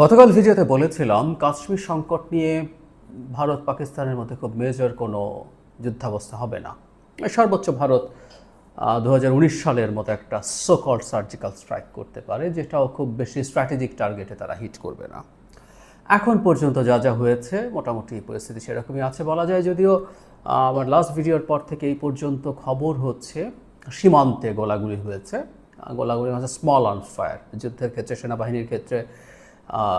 গতকাল ভিডিওতে বলেছিলাম, কাশ্মীর সংকট নিয়ে ভারত পাকিস্তানের মধ্যে খুব মেজর কোনো যুদ্ধাবস্থা হবে না। সর্বোচ্চ ভারত দু হাজার উনিশ সালের মতো একটা সোকল সার্জিক্যাল স্ট্রাইক করতে পারে, যেটাও খুব বেশি স্ট্র্যাটেজিক টার্গেটে তারা হিট করবে না। এখন পর্যন্ত যা যা হয়েছে, মোটামুটি পরিস্থিতি সেরকমই আছে বলা যায় যদিও আমার লাস্ট ভিডিওর পর থেকে এই পর্যন্ত খবর হচ্ছে, সীমান্তে গোলাগুলি হয়েছে। গোলাগুলি হচ্ছে স্মল আর্মস ফায়ার যুদ্ধের ক্ষেত্রে, সেনাবাহিনীর ক্ষেত্রে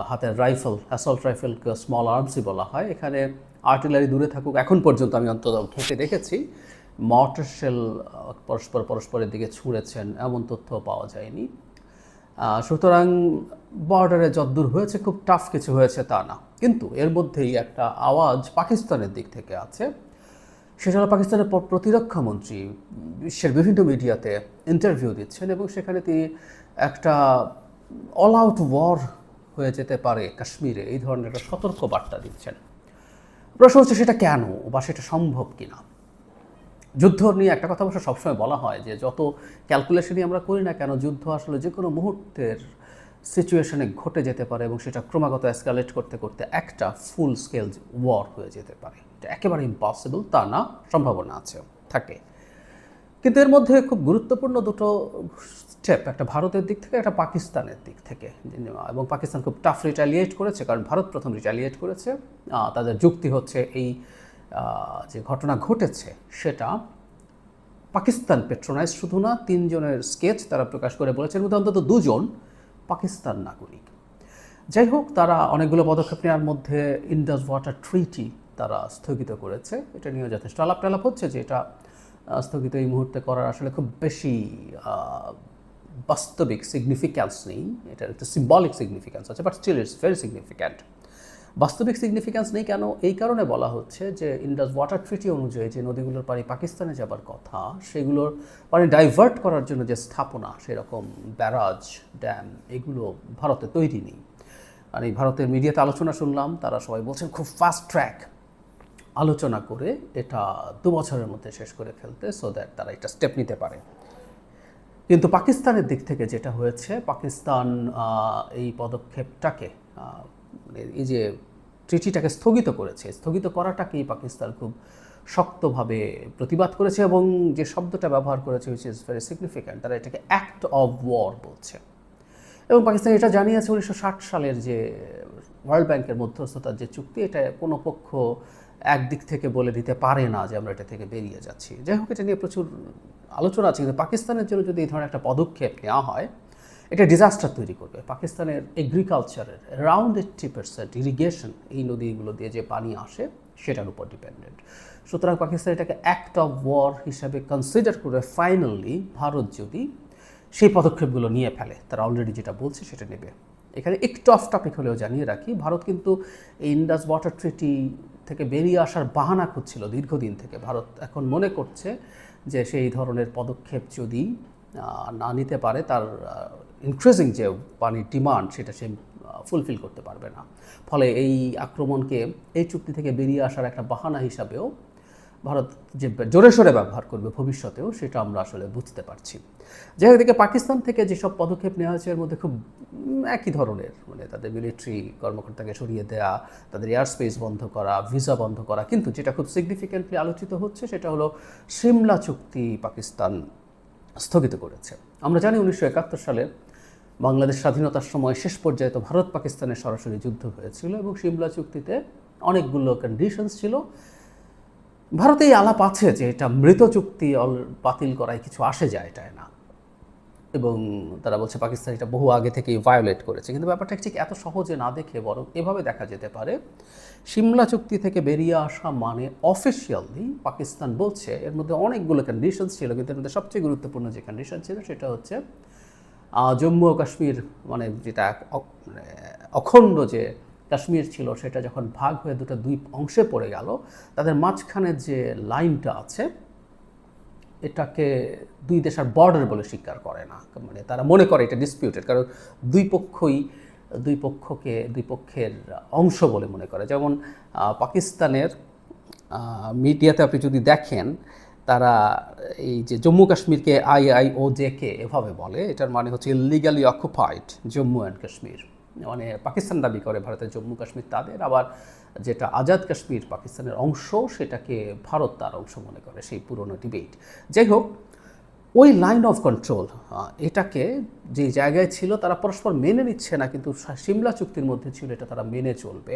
হাতের রাইফেল অ্যাসল্ট রাইফেলকে স্মল আর্মসই বলা হয়। এখানে আর্টিলারি দূরে থাকুক, এখন পর্যন্ত আমি অন্তত ঘেঁটে দেখেছি। মর্টার শেল পরস্পর পরস্পরের দিকে ছুঁড়েছেন, এমন তথ্য পাওয়া যায়নি। সুতরাং বর্ডারে যদ্দূর হয়েছে, খুব টাফ কিছু হয়েছে তা না। কিন্তু এর মধ্যেই একটা আওয়াজ পাকিস্তানের দিক থেকে আছে। সেটা হলো পাকিস্তানের প্রতিরক্ষা মন্ত্রী, বিশ্বের বিভিন্ন মিডিয়াতে ইন্টারভিউ দিচ্ছেন এবং সেখানে তিনি একটা অল আউট ওয়ার হয়ে যেতে পারে কাশ্মীরে। এই ধরনের একটা সতর্ক বার্তা দিচ্ছেন। প্রশ্ন হচ্ছে, সেটা কেন বা সেটা সম্ভব কিনা? যুদ্ধ নিয়ে একটা কথা অবশ্য সবসময় বলা হয় যে, যত ক্যালকুলেশনই আমরা করি না কেন, যুদ্ধ আসলে যে কোনো মুহূর্তের সিচুয়েশনে ঘটে যেতে পারে এবং সেটা ক্রমাগত অ্যাসকালেট করতে করতে একটা ফুল স্কেল ওয়ার হয়ে যেতে পারে। এটা একেবারে ইম্পসিবল তা না, সম্ভাবনা আছে। থাকে। কিন্তু এর মধ্যে খুব গুরুত্বপূর্ণ দুটো স্টেপ একটা ভারতের দিক থেকে, একটা পাকিস্তানের দিক থেকে। এবং পাকিস্তান খুব টাফ রিটালিয়েট করেছে, কারণ ভারত প্রথম রিটালিয়েট করেছে। তাদের যুক্তি হচ্ছে এই যে ঘটনা ঘটেছে, সেটা পাকিস্তান পেট্রোনাইজ শুধু না, তিনজনের স্কেচ তারা প্রকাশ করে বলেছেন মধ্যে অন্তত দুজন পাকিস্তান নাগরিক। যাই হোক, তারা অনেকগুলো পদক্ষেপ নেওয়ার মধ্যে ইন্ডাস ওয়াটার ট্রিটি তারা স্থগিত করেছে। এটা নিয়েও যথেষ্ট আলাপ টালাপ হচ্ছে যে এটা স্থগিত এই মুহূর্তে করার আসলে খুব বেশি বাস্তবিক সিগনিফিক্যান্স নেই। এটার একটা সিম্বলিক সিগনিফিক্যান্স আছে but still it's very significant বাস্তবিক সিগনিফিক্যান্স নেই কেন? এই কারণে বলা হচ্ছে যে ইন্ডাস ওয়াটার ট্রিটি অনুযায়ী যে নদীগুলোর পানি পাকিস্তানে যাবার কথা, সেগুলোর পানি ডাইভার্ট করার জন্য যে স্থাপনা, সেরকম ব্যারাজ ড্যাম এগুলো ভারতে তৈরি নেই। আর এই ভারতের মিডিয়াতে আলোচনা শুনলাম, তারা সবাই বলছেন, খুব ফাস্ট ট্র্যাক আলোচনা করে এটা দু বছরের মধ্যে শেষ করে ফেলতে সো দ্যাট তারা এটা স্টেপ নিতে পারে। কিন্তু পাকিস্তানের দিক থেকে যেটা হয়েছে, পাকিস্তান এই পদক্ষেপটাকে এই যে ট্রিটিটাকে স্থগিত করেছে, স্থগিত করাটাকেই পাকিস্তান খুব শক্তভাবে প্রতিবাদ করেছে এবং যে শব্দটা ব্যবহার করেছে উইচ ইজ ভেরি সিগনিফিক্যান্ট তারা এটাকে অ্যাক্ট অফ ওয়ার বলছে। এবং পাকিস্তান এটা জানিয়েছে উনিশশো ষাট সালের যে ওয়ার্ল্ড ব্যাংকের মধ্যস্থতার যে চুক্তি, এটা কোনো পক্ষ একদিক থেকে বলে দিতে পারে না যে আমরা এটা থেকে বেরিয়ে যাচ্ছি। যাই হোক, এটা নিয়ে প্রচুর আলোচনা আছে, কিন্তু পাকিস্তানের জন্য যদি এই ধরনের একটা পদক্ষেপ নেওয়া হয়, এটা ডিজাস্টার তৈরি করবে। পাকিস্তানের এগ্রিকালচারের অ্যারাউন্ড এইট্টি পার্সেন্ট ইরিগেশন এই নদীগুলো দিয়ে যে পানি আসে, সেটার উপর ডিপেন্ডেন্ট সুতরাং পাকিস্তান এটাকে অ্যাক্ট অফ ওয়ার হিসাবে কনসিডার করে ফাইনালি ভারত যদি সেই পদক্ষেপগুলো নিয়ে ফেলে, তারা অলরেডি যেটা বলছে সেটা নেবে। এখানে একটু অফ টপিক হলেও জানিয়ে রাখি, ভারত কিন্তু এই ইন্ডাস ওয়াটার ট্রিটি থেকে বেরিয়ে আসার বাহানা খুঁজছিল দীর্ঘদিন থেকে। ভারত এখন মনে করছে যে সেই ধরনের পদক্ষেপ যদি না নিতে পারে, তার ইনক্রিজিং যে পানির ডিমান্ড সেটা সে ফুলফিল করতে পারবে না। ফলে এই আক্রমণকে এই চুক্তি থেকে বেরিয়ে আসার একটা বাহানা হিসাবেও ভারত যে জোরে সোরে ব্যবহার করবে ভবিষ্যতেও, সেটা আমরা আসলে বুঝতে পারছি। হোক, এদিকে পাকিস্তান থেকে যেসব পদক্ষেপ নেওয়া হয়েছে, এর মধ্যে খুব একই ধরনের। মানে তাদের মিলিটারি কর্মকর্তাকে সরিয়ে দেওয়া তাদের এয়ার স্পেস বন্ধ করা ভিসা বন্ধ করা। কিন্তু যেটা খুব সিগনিফিক্যান্টলি আলোচিত হচ্ছে, সেটা হলো সিমলা চুক্তি পাকিস্তান স্থগিত করেছে। আমরা জানি উনিশশো একাত্তর সালে বাংলাদেশ স্বাধীনতার সময় শেষ পর্যায়ে তো ভারত পাকিস্তানের সরাসরি যুদ্ধ হয়েছিল এবং সিমলা চুক্তিতে অনেকগুলো কন্ডিশনস ছিল। ভারতে এই আলাপ আছে যে এটা মৃত চুক্তি বাতিল করায় কিছু আসে যায়, এটায় না। এবং তারা বলছে পাকিস্তান এটা বহু আগে থেকেই ভায়োলেট করেছে। কিন্তু ব্যাপারটা ঠিক এত সহজে না দেখে বরং এভাবে দেখা যেতে পারে, সিমলা চুক্তি থেকে বেরিয়ে আসা মানে অফিসিয়ালি পাকিস্তান বলছে এর মধ্যে অনেকগুলো কন্ডিশনস ছিল, কিন্তু এর মধ্যে সবচেয়ে গুরুত্বপূর্ণ যে কন্ডিশন ছিল সেটা হচ্ছে জম্মু ও কাশ্মীর মানে যেটা মানে অখণ্ড যে কাশ্মীর ছিল, সেটা যখন ভাগ হয়ে দুটো দুই অংশে পড়ে গেল, তাদের মাঝখানে যে লাইনটা আছে, এটাকে দুই দেশের বর্ডার বলে স্বীকার করে না। মানে তারা মনে করে এটা ডিসপিউটেড কারণ দুই পক্ষই, দুই পক্ষকে, দুই পক্ষের অংশ বলে মনে করে। যেমন পাকিস্তানের মিডিয়াতে আপনি যদি দেখেন, তারা এই যে জম্মু কাশ্মীরকে I I O J K এভাবে বলে, এটার মানে হচ্ছে illegally occupied Jammu and Kashmir. মানে পাকিস্তান দাবি করে ভারতের জম্মু কাশ্মীর তাদের, আবার যেটা আজাদ কাশ্মীর পাকিস্তানের অংশ সেটাকে ভারত তার অংশ মনে করে, সেই পুরনো ডিবেট যাই হোক, ওই লাইন অফ কন্ট্রোল এটাকে যে জায়গায় ছিল তারা পরস্পর মেনে নিচ্ছে না, কিন্তু সিমলা চুক্তির মধ্যে ছিল এটা তারা মেনে চলবে।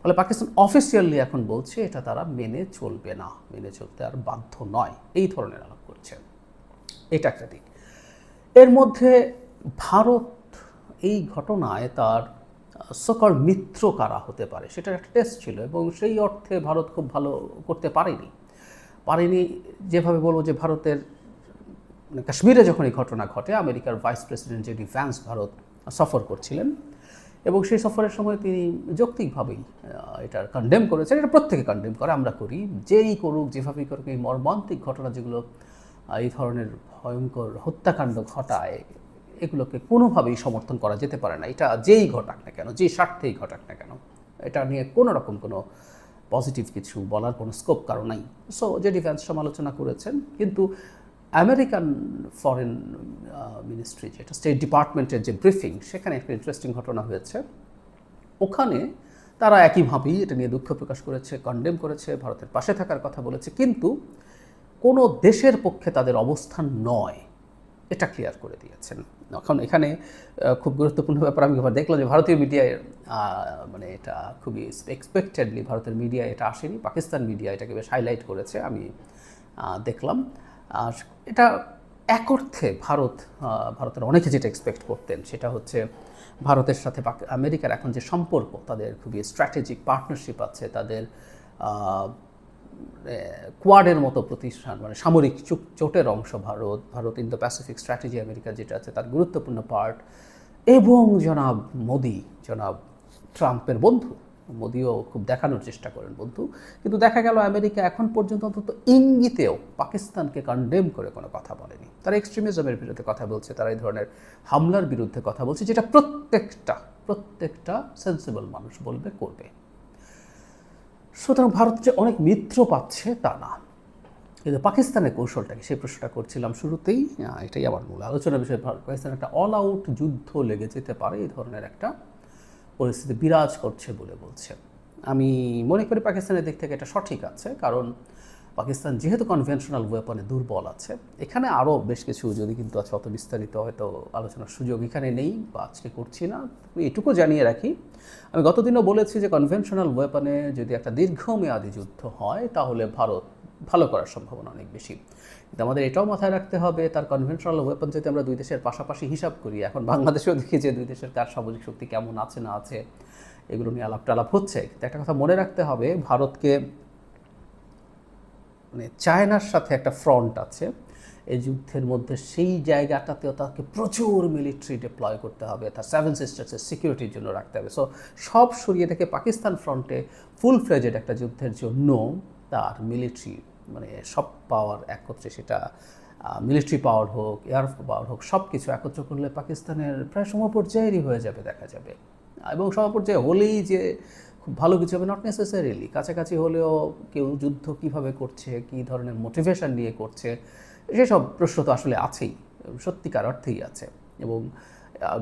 ফলে পাকিস্তান অফিসিয়ালি এখন বলছে এটা তারা মেনে চলবে না, মেনে চলতে আর বাধ্য নয়, এই ধরনের আলাপ করছে। এটা একটা দিক। এর মধ্যে ভারত এই ঘটনায় তার সকল মিত্র কারা হতে পারে সেটার একটা টেস্ট ছিল এবং সেই অর্থে ভারত খুব ভালো করতে পারেনি। পারেনি যেভাবে বলব যে ভারতের মানে কাশ্মীরে যখন এই ঘটনা ঘটে, আমেরিকার vice president JD Vance Bharat সফর করছিলেন এবং সেই সফরের সময় তিনি যৌক্তিকভাবেই এটার কন্ডেম করেছেন, এটা প্রত্যেকে কন্ডেম করে, আমরা করি, যেই করুক, যেভাবেই করুক, এই মর্মান্তিক ঘটনা যেগুলো এই ধরনের ভয়ঙ্কর হত্যাকাণ্ড ঘটায় এগুলোকে কোনোভাবেই সমর্থন করা যেতে পারে না। এটা যেই ঘটাক না কেন, যেই স্বার্থেই ঘটাক না কেন, এটা নিয়ে কোনো রকম কোনো পজিটিভ কিছু বলার কোনো স্কোপ কারও নাই। সো যে ডিফেন্স সমালোচনা করেছেন, কিন্তু আমেরিকান ফরেন মিনিস্ট্রি যেটা স্টেট ডিপার্টমেন্টের যে ব্রিফিং সেখানে একটা ইন্টারেস্টিং ঘটনা হয়েছে। ওখানে তারা একইভাবেই এটা নিয়ে দুঃখ প্রকাশ করেছে কন্ডেম করেছে, ভারতের পাশে থাকার কথা বলেছে, কিন্তু কোনো দেশের পক্ষে তাদের অবস্থান নয়, এটা ক্লিয়ার করে দিয়েছেন। এখন এখানে খুব গুরুত্বপূর্ণ ব্যাপার, আমি দেখলাম যে ভারতীয় মিডিয়ায় মানে এটা খুবই এক্সপেক্টেডলি ভারতের মিডিয়ায় এটা আসেনি, পাকিস্তান মিডিয়া এটাকে বেশ হাইলাইট করেছে, আমি দেখলাম। আর এটা এক অর্থে ভারত ভারতের অনেকে যেটা এক্সপেক্ট করতেন, সেটা হচ্ছে ভারতের সাথে আমেরিকার এখন যে সম্পর্ক, তাদের খুবই স্ট্র্যাটেজিক পার্টনারশিপ আছে, তাদের কোয়াডের মতো প্রতিষ্ঠান মানে সামরিক চোটের অংশ Bharat Bharat in Indo Pacific strategy America যেটা আছে তার গুরুত্বপূর্ণ পার্ট এবং জনাব মোদি, জনাব ট্রাম্পের বন্ধু। মোদিও খুব দেখানোর চেষ্টা করেন বন্ধু। কিন্তু দেখা গেল আমেরিকা এখন পর্যন্ত অন্তত ইঙ্গিতেও পাকিস্তানকে কন্ডেম করে কোনো কথা বলেনি। তারা এক্সট্রিমিজমের বিরুদ্ধে কথা বলছে, তারা এই ধরনের হামলার বিরুদ্ধে কথা বলছে, যেটা প্রত্যেকটা প্রত্যেকটা সেন্সিবল মানুষ বলবে, করবে। সুতরাং ভারত যে অনেক মিত্র পাচ্ছে, তা না। কিন্তু পাকিস্তানের কৌশলটাকে সেই প্রশ্নটা করছিলাম শুরুতেই এটাই আমার মূল আলোচনা বিষয়। পাকিস্তান একটা অল আউট যুদ্ধ লেগে যেতে পারে, এই ধরনের একটা পরিস্থিতি বিরাজ করছে বলে বলছে। আমি মনে করি পাকিস্তানের দিক থেকে এটা সঠিক আছে, কারণ পাকিস্তান যেহেতু কনভেনশনাল ওয়েপনে দুর্বল আছে, এখানে আরও বেশ কিছু যদি কিন্তু আছে, অত বিস্তারিত হয়তো আলোচনার সুযোগ এখানে নেই বা আজকে করছি না। এটুকু জানিয়ে রাখি, আমি গতদিনও বলেছি যে কনভেনশনাল ওয়েপনে যদি একটা দীর্ঘমেয়াদী যুদ্ধ হয়, তাহলে ভারত ভালো করার সম্ভাবনা অনেক বেশি। কিন্তু আমাদের এটাও মাথায় রাখতে হবে, তার কনভেনশনাল ওয়েপন যদি আমরা দুই দেশের পাশাপাশি হিসাব করি, এখন বাংলাদেশেও দেখি যে দুই দেশের কার সামরিক শক্তি কেমন আছে না আছে, এগুলো নিয়ে আলাপ টালাপ হচ্ছে। কিন্তু একটা কথা মনে রাখতে হবে, ভারতকে মানে চায়নার সাথে একটা ফ্রন্ট আছে। এই যুদ্ধের মধ্যে সেই জায়গাটাতেও তাকে প্রচুর মিলিটারি ডিপ্লয় করতে হবে, তার সেভেন সিস্টার্সের সিকিউরিটির জন্য রাখতে হবে। সো সব সরিয়ে থেকে পাকিস্তান ফ্রন্টে ফুল ফ্লেজেড একটা যুদ্ধের জন্য তার মিলিটারি মানে সব পাওয়ার একত্রে সেটা মিলিটারি পাওয়ার হোক এয়ার পাওয়ার হোক সব কিছু একত্র করলে পাকিস্তানের প্রায় সমপর্যায়েরই হয়ে যাবে, দেখা যাবে। এবং সমপর্যায়ে হলেই যে খুব ভালো কিছু হবে নট নেসেসারিলি কাছাকাছি হলেও কেউ যুদ্ধ কীভাবে করছে, কী ধরনের মোটিভেশন নিয়ে করছে, সেসব প্রশ্ন তো আসলে আছেই, সত্যিকার অর্থেই আছে। এবং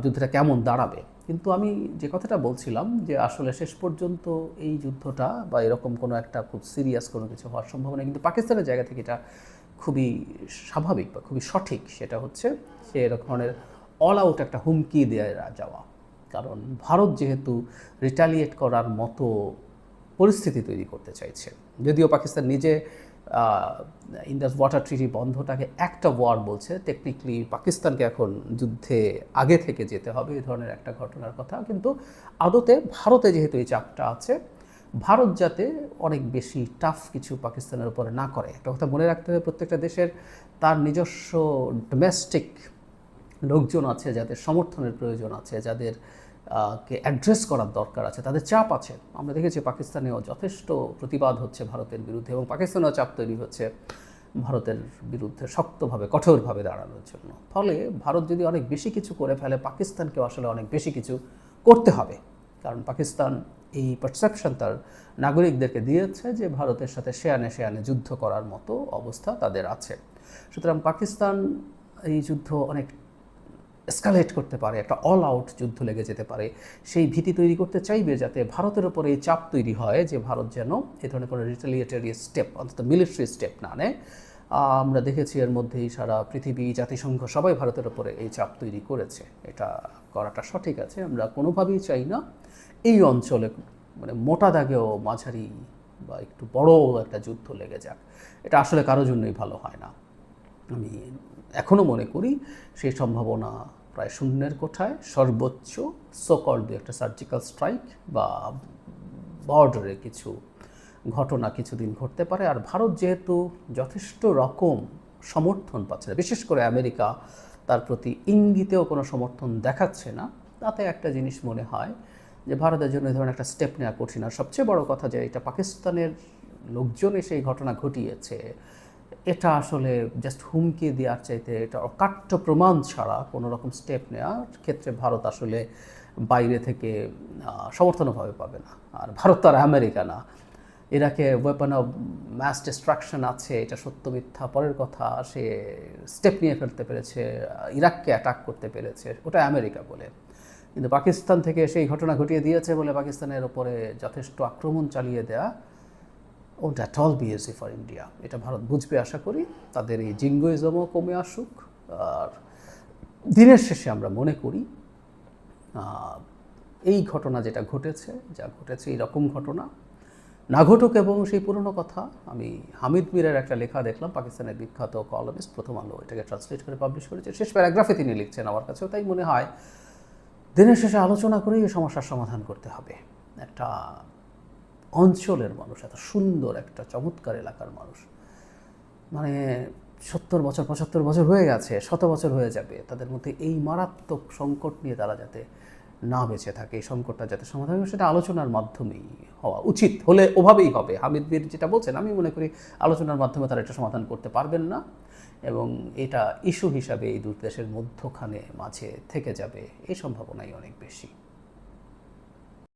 যুদ্ধটা কেমন দাঁড়াবে? কিন্তু আমি যে কথাটা বলছিলাম যে আসলে শেষ পর্যন্ত এই যুদ্ধটা বা এরকম কোনো একটা খুব সিরিয়াস কোনো কিছু হওয়ার সম্ভাবনা কিন্তু পাকিস্তানের জায়গা থেকে এটা খুবই স্বাভাবিক বা খুবই সঠিক। সেটা হচ্ছে সে এরকম ধরনের অল আউট একটা হুমকি দেওয়া যাওয়া। কারণ ভারত যেহেতু রিটালিয়েট করার মতো পরিস্থিতি তৈরি করতে চাইছে। যদিও পাকিস্তান নিজে ইন্ডাস ওয়াটার ট্রিটি বন্ধটাকে একটা ওয়ার বলছে টেকনিক্যালি পাকিস্তানকে এখন যুদ্ধে আগে থেকে যেতে হবে এই ধরনের একটা ঘটনার কথা। কিন্তু আদতে ভারতে যেহেতু এই চাপটা আছে, ভারত যাতে অনেক বেশি টাফ কিছু পাকিস্তানের উপরে না করে। একটা কথা মনে রাখতে হবে, প্রত্যেকটা দেশের তার নিজস্ব ডোমেস্টিক লোকজন আছে, যাদের সমর্থনের প্রয়োজন আছে, যাদের কে অ্যাড্রেস করার দরকার আছে, তাদের চাপ আছে। আমরা দেখেছি পাকিস্তানেও যথেষ্ট প্রতিবাদ হচ্ছে ভারতের বিরুদ্ধে এবং পাকিস্তানেও চাপ তৈরি হচ্ছে ভারতের বিরুদ্ধে শক্তভাবে, কঠোরভাবে দাঁড়ানোর জন্য। ফলে ভারত যদি অনেক বেশি কিছু করে ফেলে, পাকিস্তানকেও আসলে অনেক বেশি কিছু করতে হবে। কারণ পাকিস্তান এই পারসেপশন তার নাগরিকদেরকে দিয়েছে যে ভারতের সাথে শেয়ানে শেয়ানে যুদ্ধ করার মতো অবস্থা তাদের আছে। সুতরাং পাকিস্তান এই যুদ্ধ অনেক এসকালেট করতে পারে, একটা অল আউট যুদ্ধ লেগে যেতে পারে, সেই ভীতি তৈরি করতে চাইবে যাতে ভারতের উপরে এই চাপ তৈরি হয় যে ভারত যেন এ ধরনের কোনো রিটালিয়েটারি স্টেপ অন্তত মিলিটারি স্টেপ না নেয়। আমরা দেখেছি এর মধ্যেই সারা পৃথিবী, জাতিসংঘ সবাই ভারতের উপরে এই চাপ তৈরি করেছে। এটা করাটা সঠিক আছে, আমরা কোনোভাবেই চাই না এই অঞ্চলে মানে মোটা দাগেও মাঝারি বা একটু বড় একটা যুদ্ধ লেগে যাক। এটা আসলে কারোর জন্যই ভালো হয় না। আমি এখনও মনে করি সেই সম্ভাবনা প্রায় শূন্যের কোঠায় সর্বোচ্চ সকল দু একটা সার্জিক্যাল স্ট্রাইক বা বর্ডারে কিছু ঘটনা কিছুদিন ঘটতে পারে। আর ভারত যেহেতু যথেষ্ট রকম সমর্থন পাচ্ছে না, বিশেষ করে আমেরিকা তার প্রতি ইঙ্গিতেও কোনো সমর্থন দেখাচ্ছে না, তাতে একটা জিনিস মনে হয় যে ভারতের জন্য এই ধরনের একটা স্টেপ নেওয়া কঠিন। আর সবচেয়ে বড় কথা যে এটা পাকিস্তানের লোকজন এসে এই ঘটনা ঘটিয়েছে। এটা আসলে জাস্ট হুমকি দেওয়ার চাইতে এটা অকাট্য প্রমাণ ছাড়া কোনো রকম স্টেপ নেওয়ার ক্ষেত্রে ভারত আসলে বাইরে থেকে সমর্থনভাবে পাবে না। আর ভারত তো আর আমেরিকা না। ইরাকে ওয়েপন অফ ম্যাস ডিস্ট্রাকশন আছে, এটা সত্য মিথ্যা, পরের কথা সে স্টেপ নিয়ে ফেলতে পেরেছে, ইরাককে অ্যাটাক করতে পেরেছে, ওটা আমেরিকা বলে। কিন্তু পাকিস্তান থেকে সেই ঘটনা ঘটিয়ে দিয়েছে বলে পাকিস্তানের ওপরে যথেষ্ট আক্রমণ চালিয়ে দেয়া ও that all be easy for India এটা ভারত বুঝবে আশা করি। তাদের এই জিঙ্গোইজমও কমে আসুক। আর দিনের শেষে আমরা মনে করি এই ঘটনা যেটা ঘটেছে, যা ঘটেছে এইরকম ঘটনা, না ঘটুক এবং সেই পুরনো কথা, আমি হামিদ মিরের একটা লেখা দেখলাম, পাকিস্তানের বিখ্যাত কলমিস্ট প্রথম আলো, এটাকে ট্রান্সলেট করে পাবলিশ করেছে। শেষ প্যারাগ্রাফে তিনি লিখছেন আমার কাছেও তাই মনে হয়। দিনের শেষে আলোচনা করেই এই সমস্যার সমাধান করতে হবে। একটা অঞ্চলের মানুষ, এত সুন্দর একটা চমৎকার এলাকার মানুষ। মানে সত্তর বছর, পঁচাত্তর বছর হয়ে গেছে, শত বছর হয়ে যাবে, তাদের মধ্যে এই মারাত্মক সংকট নিয়ে তারা যাতে না বেঁচে থাকে, এই সংকটটা যাতে সমাধান হয় সেটা আলোচনার মাধ্যমেই হওয়া উচিত, হলে ওভাবেই হবে। হামিদ বীর যেটা বলছেন, আমি মনে করি আলোচনার মাধ্যমে তারা এটা সমাধান করতে পারবেন না, এবং এটা ইস্যু হিসাবে এই দুই দেশের মধ্যখানে মাঝে থেকে যাবে, এই সম্ভাবনাই অনেক বেশি।